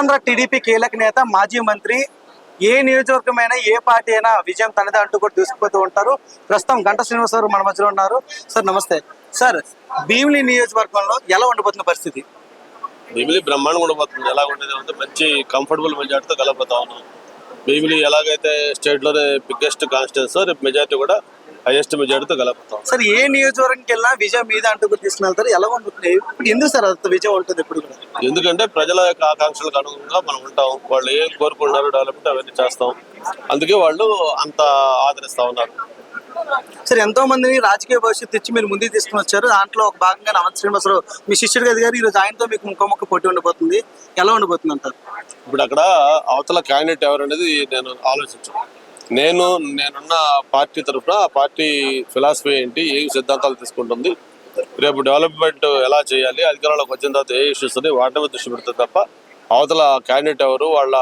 Uttarandhra TDP కీలక నేత మాజీ మంత్రి ఏ నియోజకవర్గమైనా ఏ పార్టీ అయినా విజయం తనదే అంటూ కూడా దూసుకుపోతూ ఉంటారు. ప్రస్తుతం గంట శ్రీనివాస్ గారు మన మధ్యలో ఉన్నారు. సార్ నమస్తే. సార్ భీమిలి నియోజకవర్గంలో ఎలా ఉండబోతున్న పరిస్థితి? భీమిలి బ్రహ్మాండంగా ఉండబోతుంది. ఎలా ఉండేది అంటే మంచి కంఫర్టబుల్ మెజార్టీతో గెలపోతా ఉన్నాం. భీమిలి ఎలాగైతే స్టేట్లోనే బిగ్గెస్ట్ కాన్స్టిట్యూన్స్ రేపు మెజార్టీ కూడా హైయెస్ట్ మెజార్టీతో గెలపోతాం సార్ ఏ నియోజకవర్గంకి వెళ్ళినా విజయం మీద అంటూ తీసుకుని ఎలా ఉంటుంది ఇప్పుడు ఎందుకు సార్ అంత విజయం ఉంటుంది ఇప్పుడు ఎందుకంటే ప్రజల యొక్క ఆకాంక్షలకు అనుగుణంగా మనం ఉంటాం. వాళ్ళు ఏం కోరుకుంటున్నారో డెవలప్మెంట్ అవన్నీ చేస్తాం. అందుకే వాళ్ళు అంత ఆదరిస్తా ఉన్నారు. సార్ ఎంతో మందిని రాజకీయ భవిష్యత్తు ఇచ్చి మీరు ముందుకు తీసుకుని వచ్చారు. దాంట్లో ఒక భాగంగా నవంత్ శ్రీనివాసరావు మీ శిష్యుడు గది గారు ఈరోజు ఆయనతో మీకు ముఖముఖ పోటీ ఉండబోతుంది. ఎలా ఉండబోతుంది అంటారు? ఇప్పుడు అక్కడ అవతల క్యాండిడేట్ ఎవరు అనేది నేను ఆలోచించాను. నేను నేనున్న పార్టీ తరఫున ఆ పార్టీ ఫిలాసఫీ ఏంటి ఏ సిద్ధాంతాలు తీసుకుంటుంది రేపు డెవలప్మెంట్ ఎలా చేయాలి అధికారంలోకి వచ్చిన తర్వాత ఏ ఇష్యూస్ ఉన్నాయి వాటి మీద దృష్టి పెడుతుంది తప్ప అవతల క్యాండిడేట్ ఎవరు వాళ్ళ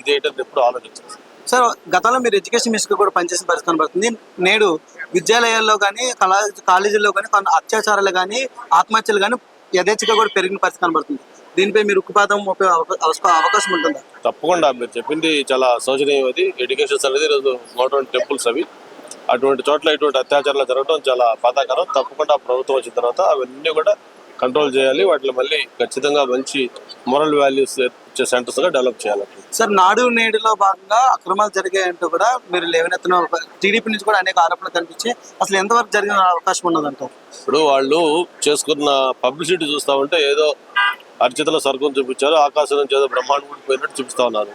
ఇదేంటని ఎప్పుడు ఆలోచించారు. సార్ గతంలో మీరు ఎడ్యుకేషన్ మినిస్టర్ కూడా పనిచేసిన పరిస్థితి కనబడుతుంది. నేడు విద్యాలయాల్లో కానీ కళా కాలేజీల్లో కానీ కొన్ని అత్యాచారాలు కానీ ఆత్మహత్యలు కానీ యథేచ్ఛగా కూడా పెరిగిన పరిస్థితి కనబడుతుంది. దీనిపై మీరు ఉక్కుపాతం అవకాశం ఉంటుందా? తప్పకుండా మీరు చెప్పింది చాలా శోచనీయం అది. ఎడ్యుకేషన్స్ అనేది ఈరోజు ఉన్నటువంటి టెంపుల్స్ అవి. అటువంటి చోట్ల ఇటువంటి అత్యాచారాలు జరగడం చాలా బాధాకరం. తప్పకుండా ప్రభుత్వం వచ్చిన తర్వాత అవన్నీ కూడా కంట్రోల్ చేయాలి. వాటిని మళ్ళీ ఖచ్చితంగా మంచి మొరల్ వాల్యూస్ ఇచ్చే సెంటర్స్గా డెవలప్ చేయాలి. సార్ నాడు నేడులో భాగంగా అక్రమాలు జరిగాయంటూ కూడా మీరు లేవనెత్తిన టీడీపీ నుంచి కూడా అనేక ఆరోపణలు కనిపించి అసలు ఎంతవరకు జరిగిన అవకాశం ఉన్నదంటారు? ఇప్పుడు వాళ్ళు చేసుకున్న పబ్లిసిటీ చూస్తా ఉంటే ఏదో అర్చితల స్వర్గం చూపించారు. ఆకాశం నుంచి ఏదో బ్రహ్మాండం కూడా పోయినట్టు చూపిస్తా ఉన్నారు.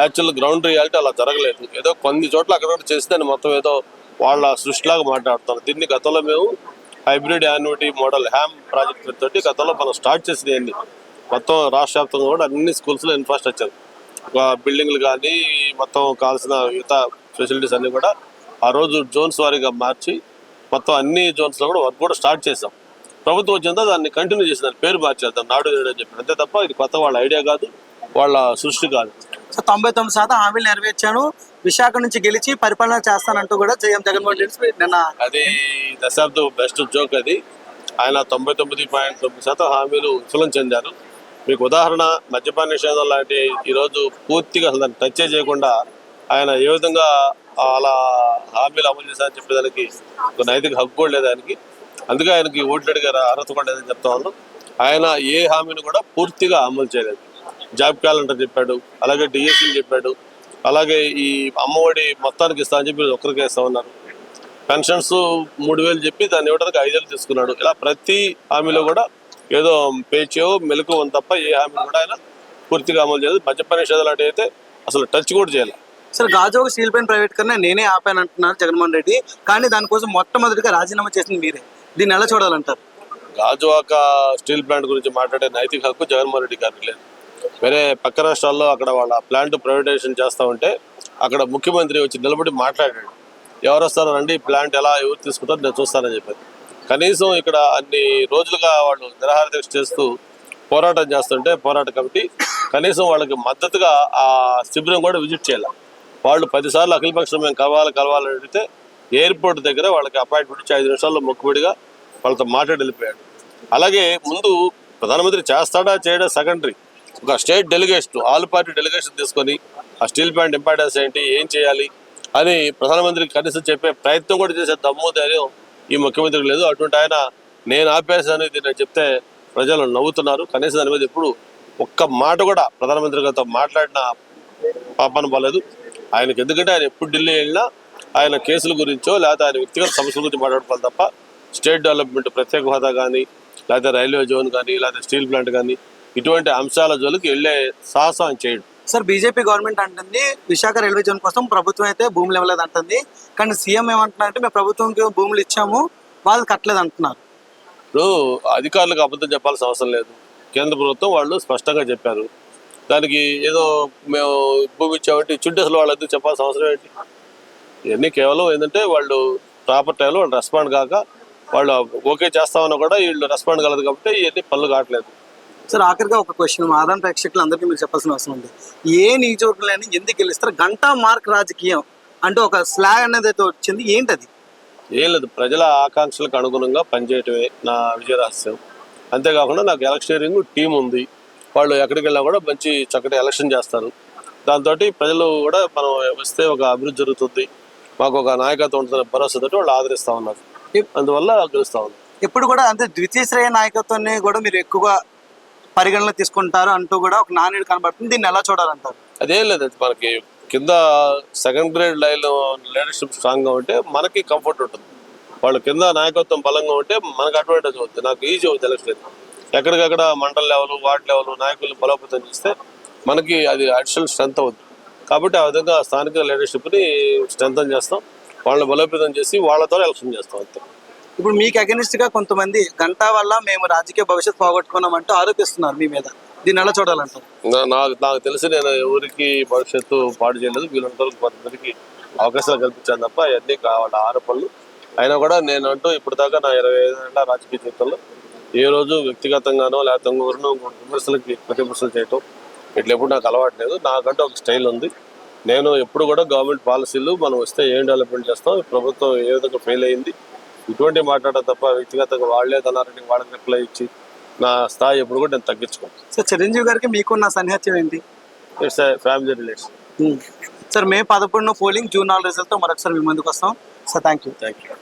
యాక్చువల్ గ్రౌండ్ రియాలిటీ అలా జరగలేదు. ఏదో కొన్ని చోట్ల అక్కడ చేసి దాన్ని మొత్తం ఏదో వాళ్ళ సృష్టిలాగా మాట్లాడుతున్నారు. దీన్ని గతంలో మేము hybrid annuity model HAM project తోటి గతంలో మనం స్టార్ట్ చేసినాయండి మొత్తం రాష్ట్ర వ్యాప్తంగా కూడా అన్ని స్కూల్స్లో ఇన్ఫ్రాస్ట్రక్చర్ ఒక బిల్డింగ్లు కానీ మొత్తం కావాల్సిన మిగతా ఫెసిలిటీస్ అన్నీ కూడా ఆ రోజు జోన్స్ వారీగా మార్చి మొత్తం అన్ని జోన్స్లో కూడా వర్క్ కూడా స్టార్ట్ చేసాం ప్రభుత్వం వచ్చిందో దాన్ని కంటిన్యూ చేసిన పేరు మార్చేద్దాం నాడు నేడు అని చెప్పి అంతే తప్ప ఇది కొత్త వాళ్ళ ఐడియా కాదు వాళ్ళ సృష్టి కాదు. తొంభై తొమ్మిది శాతం హామీలు నెరవేర్చాను. విశాఖ నుంచి గెలిచి పరిపాలన చేస్తానంటూ కూడా జగన్ జగన్మోహన్ రెడ్డి నిన్న అది దశాబ్దం బెస్ట్ జోక్ అది. ఆయన తొంభై తొమ్మిది పాయింట్ తొమ్మిది శాతం హామీలు విఫలం చెందారు. మీకు ఉదాహరణ మద్యపాన నిషేధం లాంటి ఈరోజు పూర్తిగా అసలు దాన్ని టచ్ చేయకుండా ఆయన ఏ విధంగా అలా హామీలు అమలు చేశారని చెప్పేదానికి ఒక నైతిక హక్కు కూడా లేదు ఆయనకి. అందుకే ఆయనకి ఓట్లు అడిగారు అర్హత కూడా లేదని చెప్తా ఉన్నాం. ఆయన ఏ హామీని కూడా పూర్తిగా అమలు చేయలేదు. జాబ్ క్యాలెండర్ చెప్పాడు అలాగే డిఎస్సీ చెప్పాడు అలాగే ఈ అమ్మఒడి మొత్తానికి ఇస్తా అని చెప్పి ఒక్కరికే ఇస్తా ఉన్నారు. పెన్షన్స్ మూడు వేలు చెప్పి దాన్ని ఇవ్వడానికి ఐదు వేలు తీసుకున్నాడు. ఇలా ప్రతి హామీలో కూడా ఏదో పేచో మెలకు ఉంది తప్ప ఏ హామీ కూడా ఆయన పూర్తిగా అమలు చేయలేదు. మద్యపాన నిషేధం లాంటివి అయితే అసలు టచ్ కూడా చేయాలి. Sir Gajuwaka steel plant private కన్నా నేనే ఆపాను అంటున్నారు జగన్మోహన్ రెడ్డి. కానీ దానికోసం మొట్టమొదటిగా రాజీనామా చేసింది మీరే. దీన్ని ఎలా చూడాలంటారు? గాజువాక స్టీల్ ప్లాంట్ గురించి మాట్లాడే నైతిక హక్కు జగన్మోహన్ రెడ్డి గారికి లేదు. వేరే పక్క రాష్ట్రాల్లో అక్కడ వాళ్ళ ప్లాంట్ ప్రైవేటైజేషన్ చేస్తా ఉంటే అక్కడ ముఖ్యమంత్రి వచ్చి నిలబడి మాట్లాడాడు. ఎవరు వస్తారో రండి ఈ ప్లాంట్ ఎలా ఎవరు తీసుకుంటారో నేను చూస్తానని చెప్పారు. కనీసం ఇక్కడ అన్ని రోజులుగా వాళ్ళు నిరాహార దీక్ష చేస్తూ పోరాటం చేస్తుంటే పోరాట కమిటీ కనీసం వాళ్ళకి మద్దతుగా ఆ శిబిరం కూడా విజిట్ చేయాలి. వాళ్ళు పదిసార్లు అఖిలపక్షం మేము కలవాలి కలవాలని అడిగితే ఎయిర్పోర్ట్ దగ్గర వాళ్ళకి అపాయింట్మెంట్ ఇచ్చి ఐదు నిమిషాల్లో మొక్కుబడిగా వాళ్ళతో మాట్లాడి వెళ్ళిపోయాడు. అలాగే ముందు ప్రధానమంత్రి చేస్తాడా చేయడా సెకండరీ ఒక state delegation all party delegation తీసుకొని ఆ స్టీల్ ప్లాంట్ ఇంపార్టెన్స్ ఏంటి ఏం చేయాలి అని ప్రధానమంత్రికి కనీసం చెప్పే ప్రయత్నం కూడా చేసే దమ్ము ధైర్యం ఈ ముఖ్యమంత్రికి లేదు. అటువంటి ఆయన నేను ఆపేసాను ఇది నేను చెప్తే ప్రజలు నవ్వుతున్నారు. కనీసం దాని మీద ఎప్పుడు ఒక్క మాట కూడా ప్రధానమంత్రి గారితో మాట్లాడిన పాపన పోలేదు ఆయనకి ఎందుకంటే ఆయన ఎప్పుడు ఢిల్లీ వెళ్ళినా ఆయన కేసుల గురించో లేకపోతే ఆయన వ్యక్తిగత సమస్యల గురించి మాట్లాడుకోవాలి తప్ప స్టేట్ డెవలప్మెంట్ ప్రత్యేక హోదా కానీ లేకపోతే రైల్వే జోన్ కానీ లేకపోతే స్టీల్ ప్లాంట్ కానీ ఇటువంటి అంశాల జోలికి వెళ్ళే సాహసం చేయడు. సార్ బీజేపీ గవర్నమెంట్ అంటుంది విశాఖ రైల్వే జోన్ కోసం ప్రభుత్వం అయితే భూములు ఇవ్వలేదు అంటుంది. కానీ సీఎం ఏమంటున్నారంటే మేము ప్రభుత్వంకి భూములు ఇచ్చాము వాళ్ళు కట్టలేదు అంటున్నారు. ఇప్పుడు అధికారులకు అబద్ధం చెప్పాల్సిన అవసరం లేదు. కేంద్ర ప్రభుత్వం వాళ్ళు స్పష్టంగా చెప్పారు. దానికి ఏదో మేము భూమి ఇచ్చామంటే ఇచ్చుంటే అసలు వాళ్ళు ఎందుకు చెప్పాల్సిన అవసరం ఏంటి? ఇవన్నీ కేవలం ఏంటంటే వాళ్ళు ప్రాపర్ టైంలో వాళ్ళు రెస్పాండ్ కాక వాళ్ళు ఓకే చేస్తామన్నా కూడా వీళ్ళు రెస్పాండ్ కలదు కాబట్టి ఇవన్నీ పనులు కావట్లేదు. సార్ ఆఖరిగా ఒక క్వశ్చన్ ఆదాయం ప్రేక్షకులు అందరికీ మీరు చెప్పాల్సిన అవసరం ఉంది. ఏ నియోజకవర్గంలో ఎందుకు గెలుస్తారు? గంటా మార్క్ రాజకీయం అంటే ఒక స్లాగ్ అనేది అయితే వచ్చింది. ఏంటది? ఏం లేదు. ప్రజల ఆకాంక్షలకు అనుగుణంగా పనిచేయటమే నా విజయ రహస్యం. అంతేకాకుండా నాకు ఎలక్షనీరింగ్ టీం ఉంది. వాళ్ళు ఎక్కడికి వెళ్ళినా కూడా మంచి చక్కటి ఎలక్షన్ చేస్తారు. దాంతో ప్రజలు కూడా మనం వస్తే ఒక అభివృద్ధి జరుగుతుంది. మాకు ఒక నాయకత్వం ఉంటుంది భరోసాతో వాళ్ళు ఆదరిస్తా ఉన్నారు. అందువల్ల గెలుస్తా ఉన్నారు ఎప్పుడు కూడా అంటే ద్వితీయ శ్రేయ నాయకత్వాన్ని కూడా మీరు ఎక్కువగా పరిగణలో తీసుకుంటారు అంటూ కూడా ఒక నాణ్యుడు కనబడుతుంది. దీన్ని ఎలా చూడాలంటారు? అదేం లేదు మనకి కింద సెకండ్ గ్రేడ్ లైన్ లీడర్షిప్ స్ట్రాంగ్గా ఉంటే మనకి కంఫర్ట్ ఉంటుంది. వాళ్ళు కింద నాయకత్వం బలంగా ఉంటే మనకు అడ్వాంటేజ్ అవుతుంది. నాకు ఈజీ అవుతుంది ఎలక్షన్ ఎక్కడికక్కడ మండల లెవెల్ వార్డ్ లెవెల్ నాయకులు బలోపేతం చేస్తే మనకి అది అడిషనల్ స్ట్రెంత్ అవుతుంది. కాబట్టి ఆ విధంగా స్థానిక లీడర్షిప్ని స్ట్రెంథన్ చేస్తాం. వాళ్ళని బలోపేతం చేసి వాళ్ళ ద్వారా ఎలక్షన్ చేస్తాం అంతే. ఇప్పుడు మీకు అగెనిస్ట్గా కొంతమంది గంటా వల్ల మేము రాజకీయ భవిష్యత్తు పోగొట్టుకున్నాం అంటూ ఆరోపిస్తున్నారు మీ మీద. దీన్ని ఎలా చూడాలంటారు? నాకు నాకు తెలిసి నేను ఎవరికి భవిష్యత్తు పాడు చేయలేదు. వీళ్ళంత కొంతమందికి అవకాశాలు కల్పించాను తప్ప అవన్నీ కావాలి ఆరోపణలు. అయినా కూడా నేను అంటూ ఇప్పుడు దాకా నా ఇరవై ఐదు రాజకీయ జీవితంలో ఏ రోజు వ్యక్తిగతంగానో లేకపోతే ఇంకొకరినో విమర్శలకి ప్రతివిమర్శలు చేయటం ఇట్లా ఎప్పుడు నాకు అలవాటు లేదు. నాకంటూ ఒక స్టైల్ ఉంది. నేను ఎప్పుడు కూడా గవర్నమెంట్ పాలసీలు మనం వస్తే ఏం డెవలప్మెంట్ చేస్తాం? ప్రభుత్వం ఏ విధంగా ఫెయిల్ అయింది? ఇటువంటి మాట్లాడడం తప్ప వ్యక్తిగతంగా వాళ్ళే తనారని వాళ్ళకి రిప్లై ఇచ్చి నా స్థాయి ఎప్పుడు కూడా నేను తగ్గించుకోను. సార్ చిరంజీవి గారికి మీకున్న సన్నిహత్యం ఏంటి? ఫ్యామిలీ రిలేషన్ సార్ మే పదకొండున పోలింగ్ జూన్ నాలుగు రిజల్ట్తో మరొకసారి మీ ముందుకు వస్తాం. Sir thank you thank you